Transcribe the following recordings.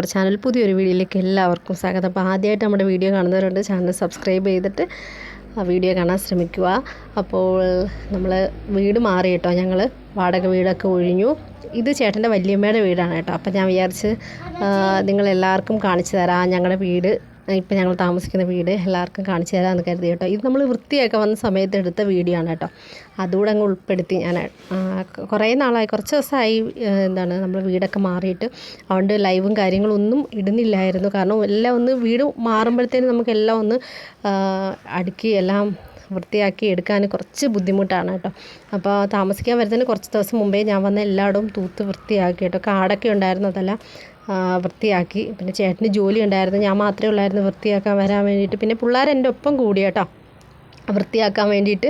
നമ്മുടെ ചാനൽ പുതിയൊരു വീഡിയോയിലേക്ക് എല്ലാവർക്കും സ്വാഗതം. അപ്പോൾ ആദ്യമായിട്ട് നമ്മുടെ വീഡിയോ കാണുന്നവരുണ്ട് ചാനൽ സബ്സ്ക്രൈബ് ചെയ്തിട്ട് ആ വീഡിയോ കാണാൻ ശ്രമിക്കുക. അപ്പോൾ നമ്മൾ വീട് മാറി കേട്ടോ. ഞങ്ങൾ വാടക വീടൊക്കെ ഒഴിഞ്ഞു. ഇത് ചേട്ടന്റെ വല്യമ്മയുടെ വീടാണ് കേട്ടോ. അപ്പോൾ ഞാൻ വിചാരിച്ച് നിങ്ങളെല്ലാവർക്കും കാണിച്ചു തരാം ഞങ്ങളുടെ വീട്. ഇപ്പം ഞങ്ങൾ താമസിക്കുന്ന വീട് എല്ലാവർക്കും കാണിച്ചു തരാമെന്ന് കരുതി കേട്ടോ. ഇത് നമ്മൾ വൃത്തിയൊക്കെ വന്ന സമയത്ത് എടുത്ത വീഡിയോ ആണ് കേട്ടോ. അതുകൂടെ അങ്ങ് ഉൾപ്പെടുത്തി ഞാൻ കുറേ നാളായി കുറച്ച് ദിവസമായി എന്താണ് നമ്മൾ വീടൊക്കെ മാറിയിട്ട് അതുകൊണ്ട് ലൈവും കാര്യങ്ങളൊന്നും ഇടുന്നില്ലായിരുന്നു. കാരണം എല്ലാം ഒന്ന് വീട് മാറുമ്പോഴത്തേനും നമുക്കെല്ലാം ഒന്ന് അടുക്കി എല്ലാം വൃത്തിയാക്കി എടുക്കാൻ കുറച്ച് ബുദ്ധിമുട്ടാണ് കേട്ടോ. അപ്പോൾ താമസിക്കാൻ വരുന്നതിന് കുറച്ച് ദിവസം മുമ്പേ ഞാൻ വന്ന എല്ലായിടവും തൂത്ത് വൃത്തിയാക്കി കേട്ടോ. കാടൊക്കെ ഉണ്ടായിരുന്നു അതെല്ലാം വൃത്തിയാക്കി. പിന്നെ ചേട്ടന് ജോലി ഉണ്ടായിരുന്നു. ഞാൻ മാത്രമേ ഉള്ളായിരുന്നു വൃത്തിയാക്കാൻ വരാൻ വേണ്ടിയിട്ട്. പിന്നെ പിള്ളേർ എന്റെ ഒപ്പം കൂടി കേട്ടോ. വൃത്തിയാക്കാൻ വേണ്ടിയിട്ട്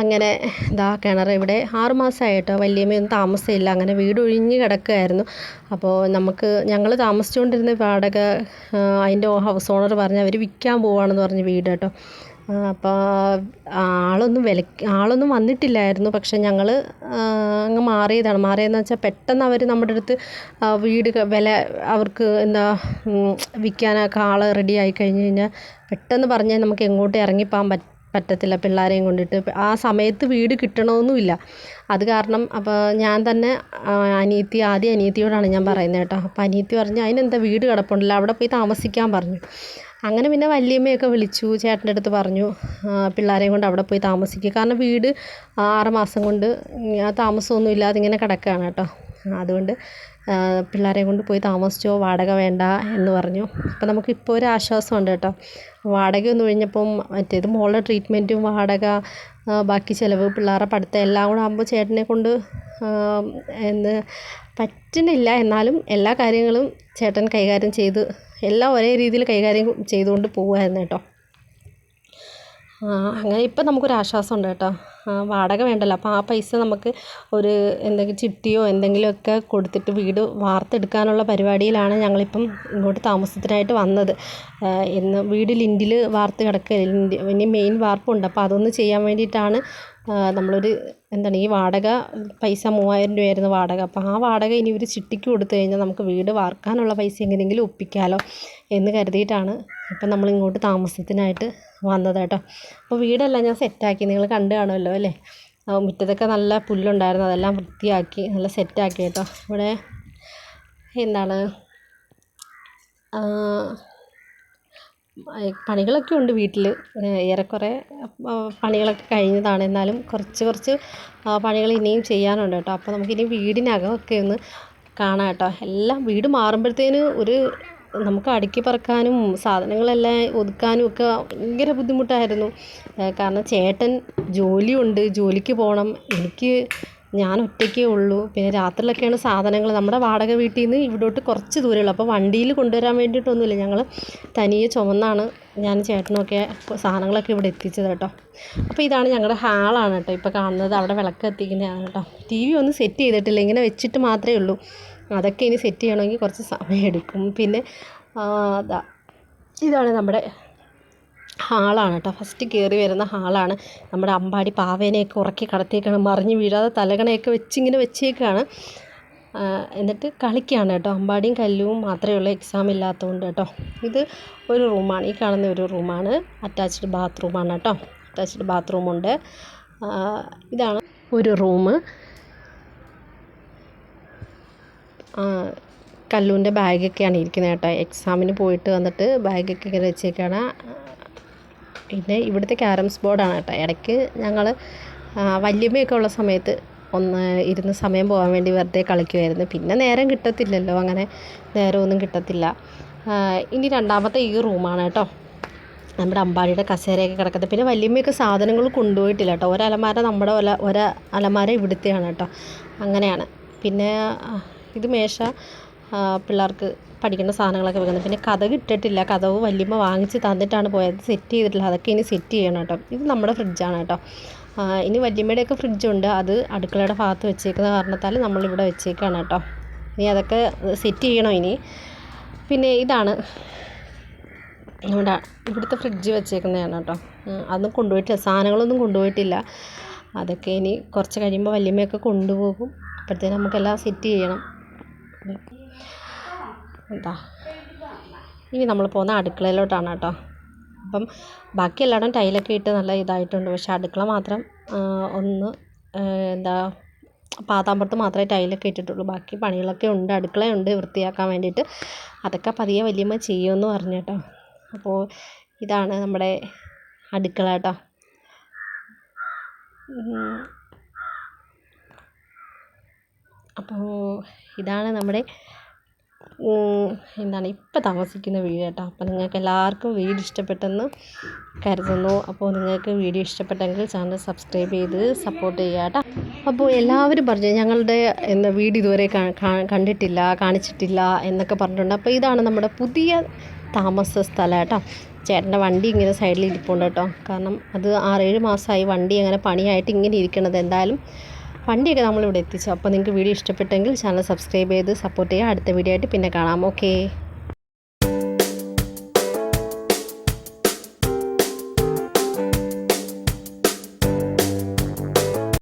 അങ്ങനെ ഇതാ കിണർ ഇവിടെ ആറ് മാസമായി കേട്ടോ. വല്യമ്മയൊന്നും താമസമില്ല. അങ്ങനെ വീട് ഒഴിഞ്ഞ് കിടക്കുകയായിരുന്നു. അപ്പോൾ നമുക്ക് ഞങ്ങൾ താമസിച്ചുകൊണ്ടിരുന്ന വാടക അതിന്റെ ഹൗസ് ഓണർ പറഞ്ഞ് അവർ വിൽക്കാൻ പോവുകയാണെന്ന് പറഞ്ഞ് വീട് കേട്ടോ. അപ്പോൾ ആളൊന്നും വില ആളൊന്നും വന്നിട്ടില്ലായിരുന്നു. പക്ഷെ ഞങ്ങൾ അങ്ങ് മാറിയതാണ്. മാറിയതെന്ന് വെച്ചാൽ പെട്ടെന്ന് അവർ നമ്മുടെ അടുത്ത് വീട് വില അവർക്ക് എന്താ വിൽക്കാനൊക്കെ ആൾ റെഡി ആയി കഴിഞ്ഞ് കഴിഞ്ഞാൽ പെട്ടെന്ന് പറഞ്ഞാൽ നമുക്ക് എങ്ങോട്ടും ഇറങ്ങിപ്പോകാൻ പറ്റ പറ്റത്തില്ല പിള്ളേരെയും കൊണ്ടിട്ട്. ആ സമയത്ത് വീട് കിട്ടണമെന്നുമില്ല. അത് കാരണം അപ്പോൾ ഞാൻ തന്നെ അനിയത്തി ആദ്യം അനിയത്തിയോടാണ് ഞാൻ പറയുന്നത് കേട്ടോ. അപ്പോൾ അനിയത്തി പറഞ്ഞു അതിനെന്താ വീട് കിടപ്പുണ്ടല്ലോ അവിടെ പോയി താമസിക്കാൻ പറഞ്ഞു. അങ്ങനെ പിന്നെ വല്യമ്മയൊക്കെ വിളിച്ചു ചേട്ടന്റെ അടുത്ത് പറഞ്ഞു പിള്ളേരെയും കൊണ്ട് അവിടെ പോയി താമസിക്കുക കാരണം വീട് ആറ് മാസം കൊണ്ട് താമസമൊന്നുമില്ലാതെ ഇങ്ങനെ കിടക്കുകയാണ് കേട്ടോ. അതുകൊണ്ട് പിള്ളേരെയും കൊണ്ട് പോയി താമസിച്ചോ വാടക വേണ്ട എന്ന് പറഞ്ഞു. അപ്പോൾ നമുക്ക് ഇപ്പോൾ ഒരു ആശ്വാസമുണ്ട് കേട്ടോ. വാടക ഒന്ന് ഒഴിഞ്ഞപ്പം മറ്റേത് മോളുടെ ട്രീറ്റ്മെന്റും വാടക ബാക്കി ചിലവ് പിള്ളേരുടെ പഠിത്തം എല്ലാം കൂടെ ആകുമ്പോൾ ചേട്ടനെ കൊണ്ട് എന്ന് പറ്റുന്നില്ല. എന്നാലും എല്ലാ കാര്യങ്ങളും ചേട്ടൻ കൈകാര്യം ചെയ്ത് എല്ലാം ഒരേ രീതിയിൽ കൈകാര്യം ചെയ്തുകൊണ്ട് പോവുമായിരുന്നു കേട്ടോ. അങ്ങനെ ഇപ്പം നമുക്കൊരു ആശ്വാസമുണ്ട് കേട്ടോ. വാടക വേണ്ടല്ലോ. അപ്പോൾ ആ പൈസ നമുക്ക് ഒരു എന്തെങ്കിലും ചിട്ടിയോ എന്തെങ്കിലുമൊക്കെ കൊടുത്തിട്ട് വീട് വാർത്തെടുക്കാനുള്ള പരിപാടിയിലാണ് ഞങ്ങളിപ്പം ഇങ്ങോട്ട് താമസത്തിനായിട്ട് വന്നത്. എന്ന് വീട് ലിന്റിൽ വാർത്ത് കിടക്കുക ഇനി മെയിൻ വാർപ്പുണ്ട്. അപ്പോൾ അതൊന്ന് ചെയ്യാൻ വേണ്ടിയിട്ടാണ് നമ്മളൊരു എന്താണ് ഈ വാടക പൈസ മൂവായിരം രൂപയായിരുന്നു വാടക. അപ്പോൾ ആ വാടക ഇനി ഒരു ചിട്ടിക്ക് കൊടുത്തു കഴിഞ്ഞാൽ നമുക്ക് വീട് വാർക്കാനുള്ള പൈസ എങ്ങനെയെങ്കിലും ഒപ്പിക്കാമല്ലോ എന്ന് കരുതിയിട്ടാണ് ഇപ്പം നമ്മൾ ഇങ്ങോട്ട് താമസത്തിനായിട്ട് വന്നത് കേട്ടോ. അപ്പോൾ വീടെല്ലാം ഞാൻ സെറ്റാക്കി. നിങ്ങൾ കണ്ടു കാണുമല്ലോ അല്ലേ? മുറ്റത്തൊക്കെ നല്ല പുല്ലുണ്ടായിരുന്നു. അതെല്ലാം വൃത്തിയാക്കി നല്ല സെറ്റാക്കി കേട്ടോ. ഇവിടെ എന്താണ്? പണികളൊക്കെ ഉണ്ട് വീട്ടിൽ ഏറെക്കുറെ പണികളൊക്കെ കഴിഞ്ഞതാണ്. എന്നാലും കുറച്ച് കുറച്ച് പണികൾ ഇനിയും ചെയ്യാനുണ്ട് കേട്ടോ. അപ്പോൾ നമുക്കിനി വീടിനകമൊക്കെ ഒന്ന് കാണാം കേട്ടോ. എല്ലാം വീട് മാറുമ്പോഴത്തേന് ഒരു നമുക്ക് അടുക്കി പറക്കാനും സാധനങ്ങളെല്ലാം ഒതുക്കാനും ഒക്കെ ഭയങ്കര ബുദ്ധിമുട്ടായിരുന്നു. കാരണം ചേട്ടൻ ജോലിയുണ്ട്. ജോലിക്ക് പോകണം എനിക്ക് ഞാൻ ഒറ്റയ്ക്കേ ഉള്ളൂ. പിന്നെ രാത്രിയിലൊക്കെയാണ് സാധനങ്ങൾ. നമ്മുടെ വാടക വീട്ടിൽ നിന്ന് ഇവിടോട്ട് കുറച്ച് ദൂരമേ അപ്പോൾ വണ്ടിയിൽ കൊണ്ടുവരാൻ വേണ്ടിയിട്ടൊന്നുമില്ല. ഞങ്ങൾ തനിയെ ചുമന്നാണ് ഞാൻ ചേട്ടനൊക്കെ സാധനങ്ങളൊക്കെ ഇവിടെ എത്തിച്ചത് കേട്ടോ. അപ്പോൾ ഇതാണ് ഞങ്ങളുടെ ഹാളാണ് കേട്ടോ ഇപ്പോൾ കാണുന്നത്. അവിടെ വിളക്ക് എത്തിക്കുന്നതാണ് കേട്ടോ. ടി വി ഒന്നും സെറ്റ് ചെയ്തിട്ടില്ല. ഇങ്ങനെ വെച്ചിട്ട് മാത്രമേ ഉള്ളൂ. അതൊക്കെ ഇനി സെറ്റ് ചെയ്യണമെങ്കിൽ കുറച്ച് സമയം എടുക്കും. പിന്നെ ഇതാണ് നമ്മുടെ ഹാളാണ് കേട്ടോ. ഫസ്റ്റ് കയറി വരുന്ന ഹാളാണ്. നമ്മുടെ അമ്പാടി പാവേനെയൊക്കെ ഉറക്കി കടത്തിയേക്കാണ്. മറിഞ്ഞ് വീഴാതെ തലകണയൊക്കെ വെച്ചിങ്ങനെ വെച്ചേക്കാണ്. എന്നിട്ട് കളിക്കുകയാണ് കേട്ടോ. അമ്പാടിയും കല്ലും മാത്രമേ ഉള്ളൂ. എക്സാം ഇല്ലാത്തതുകൊണ്ട് കേട്ടോ. ഇത് ഒരു റൂമാണ്. ഈ കാണുന്ന ഒരു റൂമാണ്. അറ്റാച്ച്ഡ് ബാത്റൂമാണ് കേട്ടോ. അറ്റാച്ച്ഡ് ബാത്റൂമുണ്ട് ഇതാണ് ഒരു റൂമ് കല്ലൂന്റെ ബാഗൊക്കെയാണ് ഇരിക്കുന്നത് കേട്ടോ. എക്സാമിന് പോയിട്ട് വന്നിട്ട് ബാഗൊക്കെ ഇങ്ങനെ വെച്ചേക്കാണ്. പിന്നെ ഇവിടുത്തെ ക്യാരംസ് ബോർഡാണ് കേട്ടോ. ഇടയ്ക്ക് ഞങ്ങൾ വല്യമ്മയൊക്കെ ഉള്ള സമയത്ത് ഒന്ന് ഇരുന്ന് സമയം പോകാൻ വേണ്ടി വെറുതെ കളിക്കുമായിരുന്നു പിന്നെ നേരം കിട്ടത്തില്ലല്ലോ അങ്ങനെ നേരമൊന്നും കിട്ടത്തില്ല. ഇനി രണ്ടാമത്തെ ഈ റൂമാണ് കേട്ടോ. നമ്മുടെ അമ്പാടിയുടെ കസേരയൊക്കെ കിടക്കുന്നത്. പിന്നെ വല്യമ്മയൊക്കെ സാധനങ്ങൾ കൊണ്ടുപോയിട്ടില്ല കേട്ടോ. ഒരലമാര നമ്മുടെ ഒല ഒര അലമാര ഇവിടുത്തെയാണ് കേട്ടോ. അങ്ങനെയാണ്. പിന്നെ ഇത് മേശ പിള്ളേർക്ക് പഠിക്കേണ്ട സാധനങ്ങളൊക്കെ വെക്കുന്നത്. പിന്നെ കഥക് ഇട്ടിട്ടില്ല. കഥവ് വല്യമ്മ വാങ്ങിച്ച് തന്നിട്ടാണ് പോയത്. സെറ്റ് ചെയ്തിട്ടില്ല. അതൊക്കെ ഇനി സെറ്റ് ചെയ്യണം കേട്ടോ. ഇത് നമ്മുടെ ഫ്രിഡ്ജാണ് കേട്ടോ. ഇനി വല്യമ്മയുടെയൊക്കെ ഫ്രിഡ്ജുണ്ട് അത് അടുക്കളയുടെ ഭാഗത്ത് വെച്ചേക്കുന്ന കാരണത്താൽ നമ്മളിവിടെ വെച്ചേക്കാണ് കേട്ടോ. ഇനി അതൊക്കെ സെറ്റ് ചെയ്യണം ഇനി. പിന്നെ ഇതാണ്. നമ്മുടെ ഇവിടുത്തെ ഫ്രിഡ്ജ് വെച്ചേക്കുന്നതാണ് കേട്ടോ. അതൊന്നും കൊണ്ടുപോയിട്ടില്ല. സാധനങ്ങളൊന്നും കൊണ്ടുപോയിട്ടില്ല. അതൊക്കെ ഇനി കുറച്ച് കഴിയുമ്പോൾ വല്യമ്മയൊക്കെ കൊണ്ടുപോകും. അപ്പോഴത്തേനും നമുക്കെല്ലാം സെറ്റ് ചെയ്യണം. എന്താ ഇനി നമ്മൾ പോകുന്ന അടുക്കളയിലോട്ടാണ് കേട്ടോ. അപ്പം ബാക്കി എല്ലായിടം ടൈലൊക്കെ ഇട്ട് നല്ല ഇതായിട്ടുണ്ട്. പക്ഷേ അടുക്കള മാത്രം ഒന്ന് എന്താ പാതാമ്പുറത്ത് മാത്രമേ ടൈലൊക്കെ ഇട്ടിട്ടുള്ളൂ. ബാക്കി പണികളൊക്കെ ഉണ്ട് അടുക്കളയുണ്ട് വൃത്തിയാക്കാൻ വേണ്ടിയിട്ട്. അതൊക്കെ പതിയെ വലിയമ്മ ചെയ്യുമെന്ന് പറഞ്ഞു കേട്ടോ. അപ്പോൾ ഇതാണ് നമ്മുടെ അടുക്കള കേട്ടോ. അപ്പോൾ ഇതാണ് നമ്മുടെ എന്താണ് ഇപ്പം താമസിക്കുന്ന വീട് കേട്ടോ. അപ്പോൾ നിങ്ങൾക്ക് എല്ലാവർക്കും വീട് ഇഷ്ടപ്പെട്ടെന്ന് കരുതുന്നു. അപ്പോൾ നിങ്ങൾക്ക് വീഡിയോ ഇഷ്ടപ്പെട്ടെങ്കിൽ ചാനൽ സബ്സ്ക്രൈബ് ചെയ്ത് സപ്പോർട്ട് ചെയ്യുക കേട്ടോ. അപ്പോൾ എല്ലാവരും പറഞ്ഞു ഞങ്ങളുടെ എന്താ വീട് ഇതുവരെ കണ്ടിട്ടില്ല കാണിച്ചിട്ടില്ല എന്നൊക്കെ പറഞ്ഞിട്ടുണ്ട്. അപ്പോൾ ഇതാണ് നമ്മുടെ പുതിയ താമസ സ്ഥലം കേട്ടോ. ചേട്ടന്റെ വണ്ടി ഇങ്ങനെ സൈഡിൽ ഇരിപ്പുണ്ട് കേട്ടോ. കാരണം അത് ആറേഴ് മാസമായി വണ്ടി അങ്ങനെ പണിയായിട്ട് ഇങ്ങനെ ഇരിക്കണത്. എന്തായാലും വണ്ടിയൊക്കെ നമ്മളിവിടെ എത്തിച്ചു. അപ്പോൾ നിങ്ങൾക്ക് വീഡിയോ ഇഷ്ടപ്പെട്ടെങ്കിൽ ചാനൽ സബ്സ്ക്രൈബ് ചെയ്ത് സപ്പോർട്ട് ചെയ്യുക. അടുത്ത വീഡിയോ ആയിട്ട് പിന്നെ കാണാം. ഓക്കേ